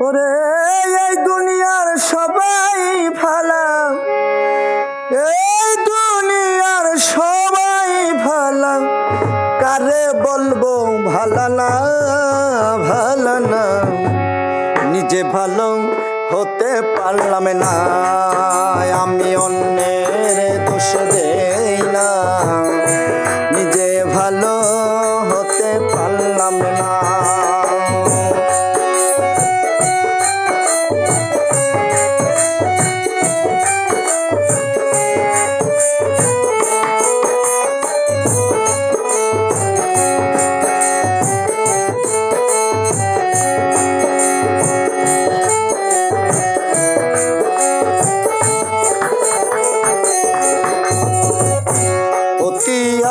ওরে, এই দুনিয়ার সবাই ভালা। এই দুনিয়ার সবাই ভালা। কারে বলব, ভালা না ভালা না। নিজে ভালো হতে পারলাম না। আমি অন্যের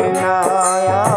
পারলাম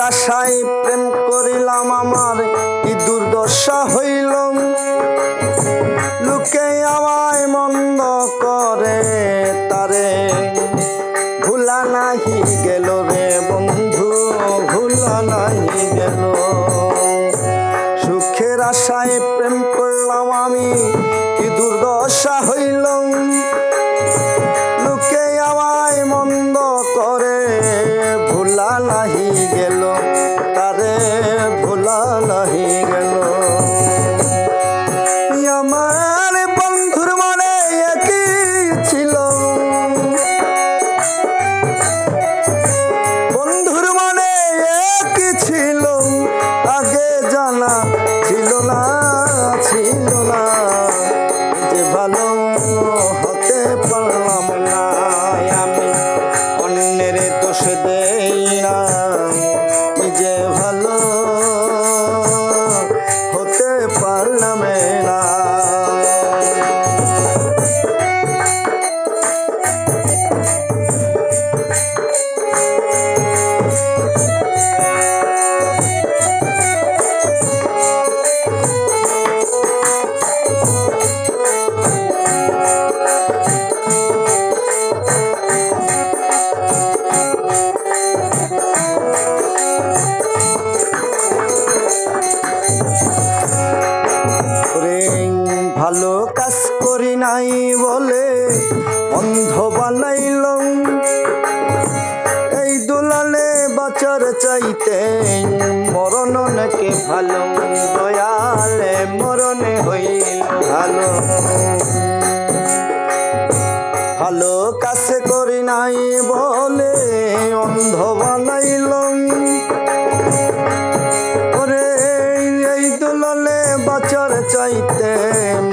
আশায় প্রেম করিলাম আমার, কি দুর্দশা হইল? লোকে আমায় মন্দ করে তারে। ভুলা নাহি গেল রে বন্ধু, ভুলা নাহি গেল। সুখের আশায় প্রেম করলাম আমি, কি দুর্দশা হইল? ভোলা নাহি গেল। ভালো কাজ করি নাই বলে অন্ধ বানাইল এই দুলালে বাচার চাইতে মরণ নাকি ভালো, দয়ালে মরণে হইল ভালো। ভালো কাজ করি নাই দুলালে বাচার চাইতে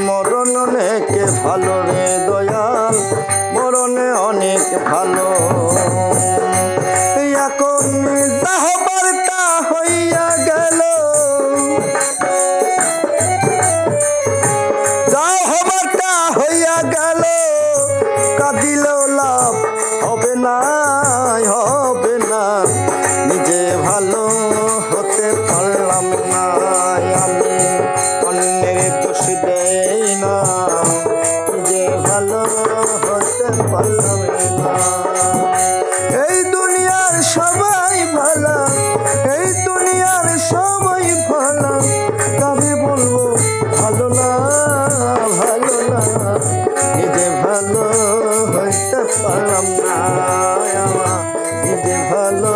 মরণ অনেক ভালো রে দয়াল, মরণে অনেক ভালো। এখন যাহবার তা হইয়া গেল যা হবার তা হইয়া গেল, কাঁদিলেও লাভ হবে না পারলাম না আমার নিজে ভালো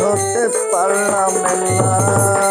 হতে পারলাম না।